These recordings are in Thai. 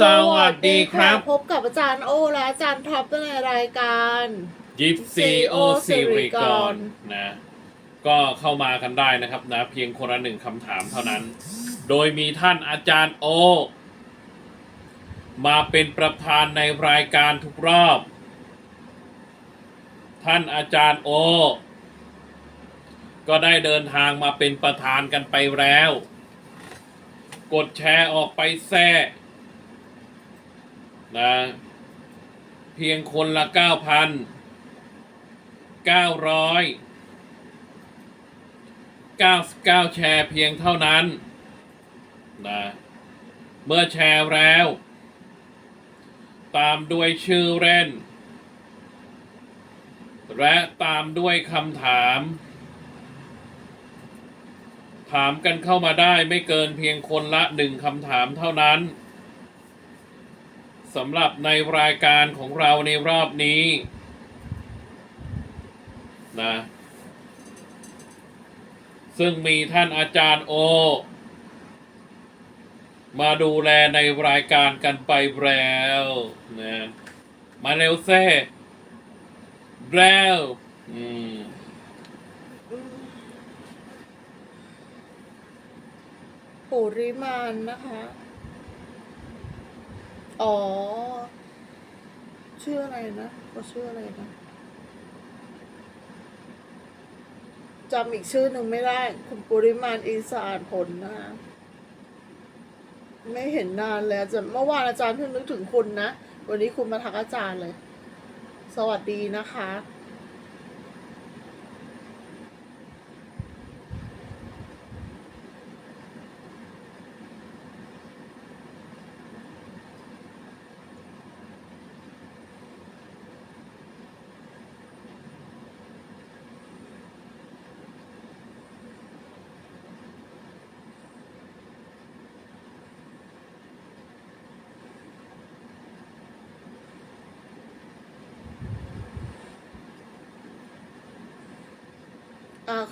สวัสดีครับ พบกับอาจารย์โอและอาจารย์ท็อปในรายการยิปซีโอซิริกรนะก็เข้ามากันได้นะครับนะ เพียงคนละหนึ่งคำถามเท่านั้น โดยมีท่านอาจารย์โอ มาเป็นประธานในรายการทุกรอบ ท่านอาจารย์โอ ก็ได้เดินทางมาเป็นประธานกันไปแล้ว กดแชร์ออกไปแท้ นะเพียงคนละเก้าพันเก้าร้อยเก้าเก้าแชร์เพียงเท่านั้นนะเมื่อแชร์แล้ว ตามด้วยชื่อเล่น และตามด้วยคำถาม ถามกันเข้ามาได้ไม่เกินเพียงคนละหนึ่งคำถามเท่านั้น สำหรับในรายการของเราในรอบนี้นะซึ่งมีท่านอาจารย์โอ มาดูแลในรายการกันไปแล้วนะมาเร็วเซ่แล้วอืมปุริมานนะคะ อ๋อ ชื่ออะไรนะก็ชื่ออะไรนะจำอีกชื่อหนึ่งไม่ได้ คุณปุริมาณอีสานผลนะคะไม่เห็นนานแล้วจะเมื่อวานอาจารย์เพิ่งนึกถึงคุณนะ วันนี้คุณมาทักอาจารย์เลย สวัสดีนะคะ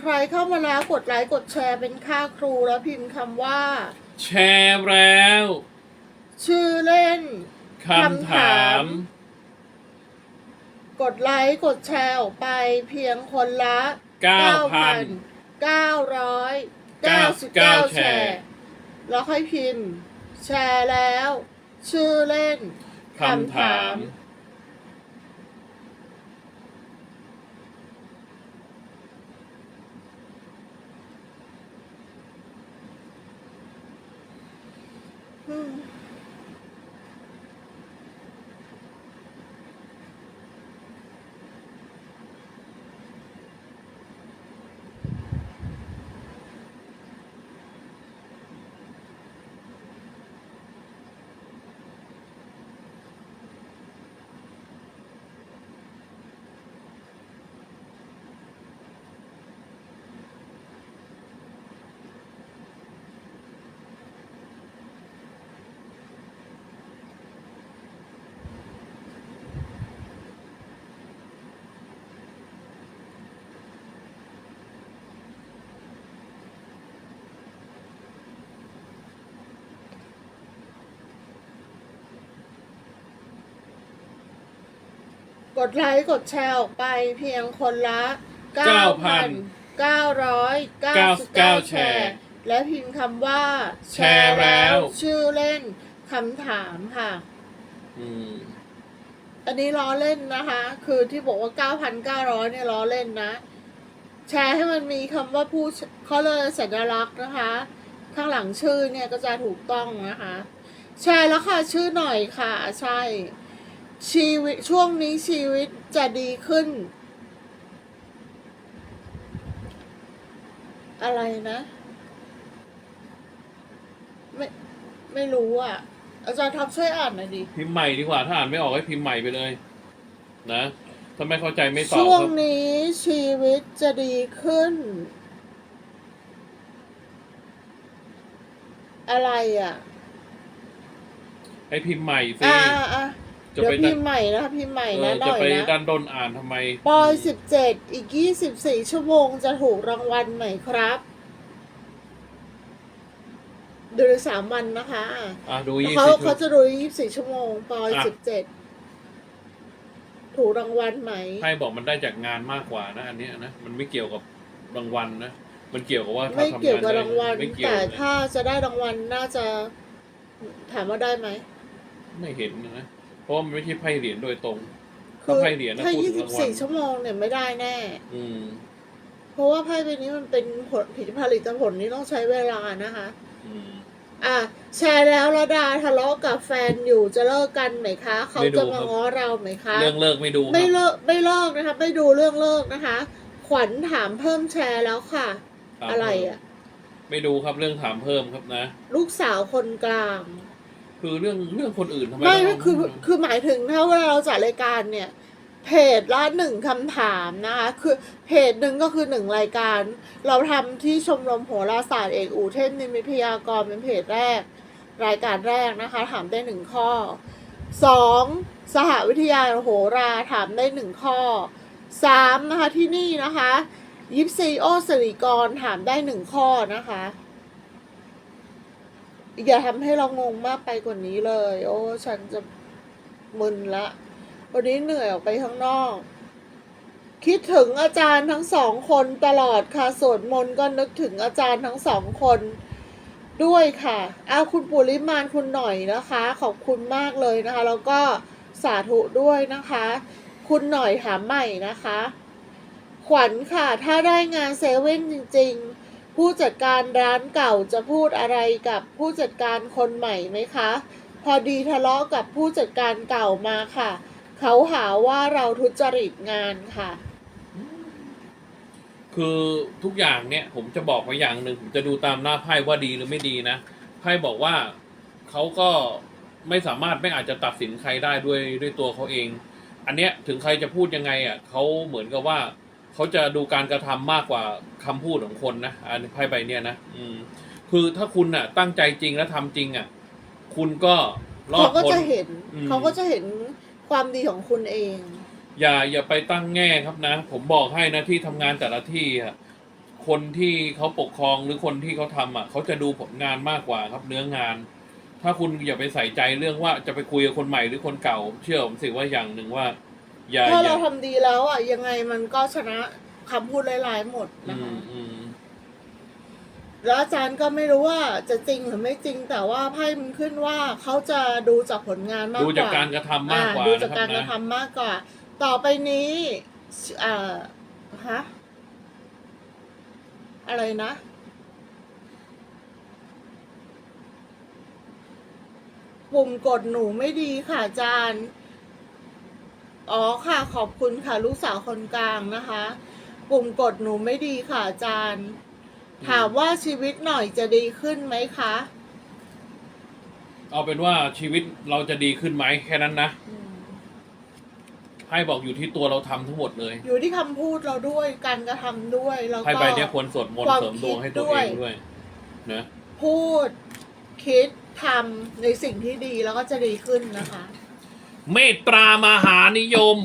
ใครเข้ามาแล้วกดไลค์กดแชร์เป็นค่าครูแล้วพิมพ์คำว่า แชร์แล้ว ชื่อเล่นคำถาม กดไลค์กดแชร์ออกไปเพียงคนละ9,000 999 99 แชร์ แล้วค่อยพิมพ์ แชร์แล้ว ชื่อเล่นคำถาม กดไลค์กดแชร์ออกไปเพียงคนละ 9,999 แชร์ และพิมพ์คำว่าแชร์แล้ว ชื่อเล่นคำถามค่ะ อืม อันนี้ล้อเล่นนะคะ คือที่บอกว่า 9,900 เนี่ยล้อเล่นนะ แชร์ให้มันมีคำว่าผู้เขาเลยสัญลักษณ์นะคะ ข้างหลังชื่อเนี่ยก็จะถูกต้องนะคะ แชร์แล้วค่ะชื่อหน่อยค่ะ ใช่ ชีวิตช่วงนี้ชีวิตจะดีขึ้น อะไรนะ ไม่ไม่รู้อะ อาจารย์ท็อปช่วยอ่านหน่อยดิพิมพ์ใหม่ดีกว่าถ้าอ่านไม่ออกให้พิมพ์ใหม่ไปเลย นะถ้าไม่เข้าใจไม่ตอบช่วงครับนี้ชีวิตจะดีขึ้น อะไรอะ ให้พิมพ์ใหม่สิ อ่าอ่าอ่า จะเดี๋ยวไปพิดัมนพ์ใหม่นะคะพิมพ์ใหม่เอนะอหน่จะอยไปนะดันดนอ่านทำไมปอยสิบเจ็ดอีกยี่สิบสี่ชั่วโมงจะถูกรางวัลไหมครับบดูในสามวันนะคะอะดูยี่เขาสิบ เขาจะดูยี่สิบสี่ชั่วโมงปอยอะ สิบเจ็ดถูกรางวัลไหม ไพ่บอกมันได้จากงานมากกว่านะ อันเนี้ยนะมันไม่เกี่ยวกับรางวัลนะ มันเกี่ยวกับว่าถ้าไม่ทำงานเกี่ยวกับได้รางวัล ไม่เกี่ยวแต่เลยถ้าจะได้รางวัลน่าจะถามว่าได้ไหม ไม่เห็นนะเพ ราะว่ามันไม่ใช่ไพ่เหรียญโดยตรง คืถ้าไพ่เหรียญนะถ้าพูดยี่ถึสิงบรางวัสี่ลชั่วโมงเนี่ยไม่ได้แน่ อืมเพราะว่าไพ่ใบนี้มันเป็นผลผลิตผลิตผลนี้ต้องใช้เวลานะคะ อืม อะแชร์แล้วระดาทะเลาะกับแฟนอยู่จะเลิกกันไหมคะ เขาไม่ดูจะครัมาบง้อเราไหมคะ เรื่องเลิกไม่ดูครับไม่เลิกไม่เลิกนะคะ ไม่ดูเรื่องเลิกนะคะ ขวัญถามเพิ่มแชร์แล้วค่ะ ถามอะไรเพิ่มอะ ไม่ดูครับเรื่องถามเพิ่มครับนะ ลูกสาวคนกลาง คือเรื่องเรื่องคนอื่นทำไมไม่ต้องคือคือหมายถึงถ้าเวลาเราจัดรายการเนี่ย เพจละหนึ่งคำถามนะคะคือเพจหนึ่งก็คือหนึ่งรายการ เราทำที่ชมรมโหราศาสตร์เอกอูเทพนิมิตพยากรณ์เป็นเพจแรก รายการแรกนะคะ ถามได้หนึ่งข้อสองสหวิทยาโหราถามได้หนึ่งข้อสามนะคะที่นี่นะคะยิปซีโอสิริกรถามได้หนึ่งข้อนะคะ อย่าทำให้เรางงมากไปกว่านี้เลย โอ้ ฉันจะมึนละ วันนี้เหนื่อยออกไปข้างนอก คิดถึงอาจารย์ทั้งสองคนตลอดค่ะสวดมนต์ก็นึกถึงอาจารย์ทั้งสองคนด้วยค่ะอาคุณปุริมานคุณหน่อยนะคะ ขอบคุณมากเลยนะคะ แล้วก็สาธุด้วยนะคะ คุณหน่อยถามใหม่นะคะ ขวัญค่ะ ถ้าได้งานเซเว่นจริง ๆ ผู้จัดการร้านเก่าจะพูดอะไรกับผู้จัดการคนใหม่ไหมคะ พอดีทะเลาะกับผู้จัดการเก่ามาค่ะ เขาหาว่าเราทุจริตงานค่ะ คือทุกอย่างเนี่ยผมจะบอกไว้อย่างหนึ่งผมจะดูตามหน้าไพ่ว่าดีหรือไม่ดีนะไพ่บอกว่าเขาก็ไม่สามารถไม่อาจจะตัดสินใครได้ด้วยด้วยตัวเขาเอง อันเนี้ยถึงใครจะพูดยังไงอะเขาเหมือนกับว่า เขาจะดูการกระทำมากกว่าคำพูดของคนนะอันไพ่ใบเนี้ยนะอืมคือถ้าคุณอะ ตั้งใจจริงและทำจริงอะ คุณก็รอดเขาก็พ้นจะเห็นอืมเขาก็จะเห็นความดีของคุณเอง อย่าอย่าไปตั้งแง่ครับนะ ผมบอกให้นะที่ทำงานแต่ละที่อะคนที่เขาปกครองหรือคนที่เขาทำอะเขาจะดูผลงานมากกว่าครับเนื้องาน ถ้าคุณอย่าไปใส่ใจเรื่องว่าจะไปคุยกับคนใหม่หรือคนเก่า เชื่อผมสิว่าอย่างหนึ่งว่า อย่าถ้าอย่าเราทำดีแล้วอะยังไงมันก็ชนะคำพูดร้ายๆหมดอืนะคะ มอืมแล้วอาจารย์ก็ไม่รู้ว่าจะจริงหรือไม่จริง แต่ว่าไพ่มันขึ้นว่าเขาจะดูจากผลงานมากกดูว่าจากการกระทำมากกว่าอ่ดูจากนะคการับรกระนะทำมากกว่า ต่อไปนี้อ่าฮะอะไรนะ ปุ่มกดหนูไม่ดีค่ะอาจารย์ อ๋อค่ะขอบคุณค่ะ ลูกสาวคนกลางนะคะ ปุ่มกดหนูไม่ดีค่ะอาจารย์ ถามว่าชีวิตหน่อยจะดีขึ้นไหมคะ เอาเป็นว่าชีวิตเราจะดีขึ้นไหมแค่นั้นนะไพ่บอกอยู่ที่ตัวเราทำทั้งหมดเลย อยู่ที่คำพูดเราด้วยการกระทำด้วยแล้วไพ่ก็ใบเนี้ยควรสวดมนต์ความเสริมดวงให้ตัวคิดด้วยเองด้วยนะพูดคิดทำในสิ่งที่ดีแล้วก็จะดีขึ้นนะคะ เมตตามหานิยม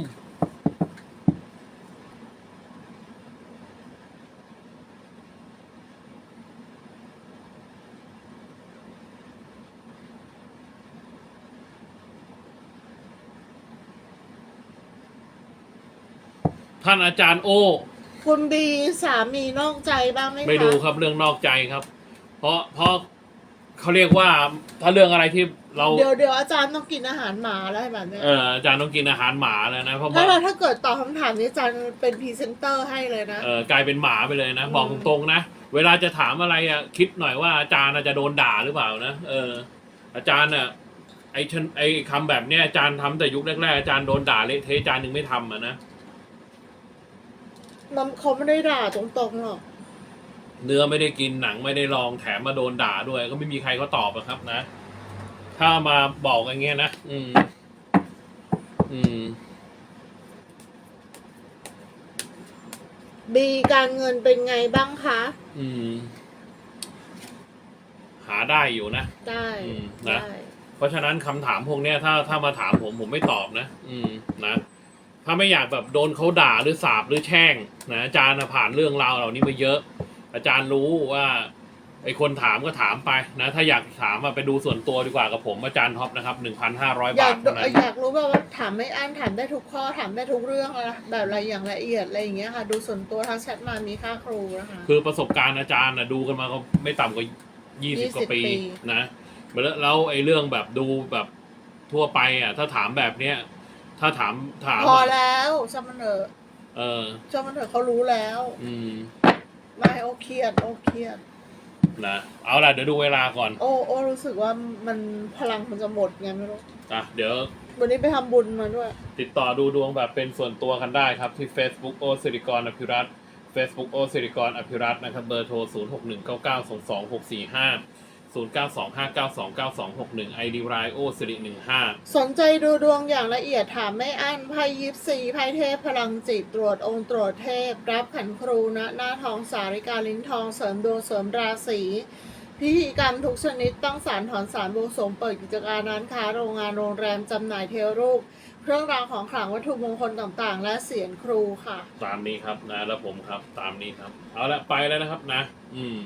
ท่านอาจารย์โอ คุณบีสามีนอกใจบ้างไหมคะ ไม่ดูครับเรื่องนอกใจครับ เพราะเพราะ เขาเรียกว่าถ้าเรื่องอะไรที่เรา เดี๋ยวเดี๋ยวอาจารย์ต้องกินอาหารหมาแล้วแบบเนี้ยเอออาจารย์ต้องกินอาหารหมาแล้วนะเพราะถ้าว่าเราถ้าเกิดตอบคำถามนี้อาจารย์เป็นพรีเซนเตอร์ให้เลยนะ เออกลายเป็นหมาไปเลยนะอืมบอกตรงๆนะเวลาจะถามอะไรอะคิดหน่อยว่าอาจารย์น่ะจะโดนด่าหรือเปล่านะเออ อาจารย์อะไอชนไอคำแบบเนี้ยอาจารย์ทำแต่ยุคแรกๆอาจารย์โดนด่าเละเทะอาจารย์ยังไม่ทำอะนะ มันเขาไม่ได้ด่าตรงๆหรอก เนื้อไม่ได้กินหนังไม่ได้ลองแถมมาโดนด่าด้วย ก็ไม่มีใครเขาตอบอะครับนะ ถ้ามาบอกอย่างเงี้ยนะ อืม อืม บีการเงินเป็นไงบ้างคะ อืม หาได้อยู่นะ ได้อืมนะ ได้เพราะฉะนั้นคำถามพวกเนี้ยถ้าถ้ามาถามผมผมไม่ตอบนะ อืมนะ ถ้าไม่อยากแบบโดนเขาด่าหรือสาบหรือแช่งนะอาจารย์น่ะผ่านเรื่องราวเหล่านี้มาเยอะ อาจารย์รู้ว่าไอคนถามก็ถามไปนะ ถ้าอยากถามมาไปดูส่วนตัวดีกว่ากับผมอาจารย์ท็อปนะครับหนึ่งพันห้าร้อยอยาบากทเท่านั้น อยากรู้แบบว่าถามไม่อั้นถามได้ทุกข้อถามได้ทุกเรื่องนะแบบอะไรอย่างละเอียดอะไรอย่างเงี้ยค่ะ ดูส่วนตัวทางแชทมามีค่าครูนะคะ คือประสบการณ์อาจารย์นะดูกันมาก็ไม่ต่ำกว่ายี่สิบกว่าปีปี นะแล้วแล้วไอ้เรื่องแบบดูแบบทั่วไปอะ ถ้าถามแบบเนี้ย ถ้าถามถามพออะแล้วช่างมันเถอะเออช่างมันเถอะเขารู้แล้ว อืม ไม่โอเครียดโอเครียด นะเอาล่ะเดี๋ยวดูเวลาก่อนโอ้โอ้รู้สึกว่ามันพลังมันจะหมดไงไม่รู้อะเดี๋ยววันนี้ไปทำบุญมาด้วย ติดต่อดูดวงแบบเป็นส่วนตัวกันได้ครับ ที่ Facebook โอสิริกรอภิรัตน์ Facebook โอสิริกรอภิรัตน์นะครับเบอร์โทร 0 6 1 9 9 2 2 6 4 5 0 9 2 5 9 2 9 2 6 1 ID รายโอสิริ15 สนใจดูดวงอย่างละเอียดถามไม่อั้นไพ่ยิปซีไพ่เทพพลังจิตตรวจองค์ตรวจเทพ รับขันครูณหน้าทองสาริกาลิ้นทองเสริมดวงเสริมราศีพิธีกรรมทุกชนิดต้องสารถอนสารบวงสรวงเปิดกิจการร้านค้าโรงงานโรงแรมจำหน่ายเทวรูป เครื่องรางของขลังวัตถุมงคลต่างๆ และเสียงครูค่ะ ตามนี้ครับนะแล้วผมครับ ตามนี้ครับ เอาละไปแล้วนะครับนะ อืม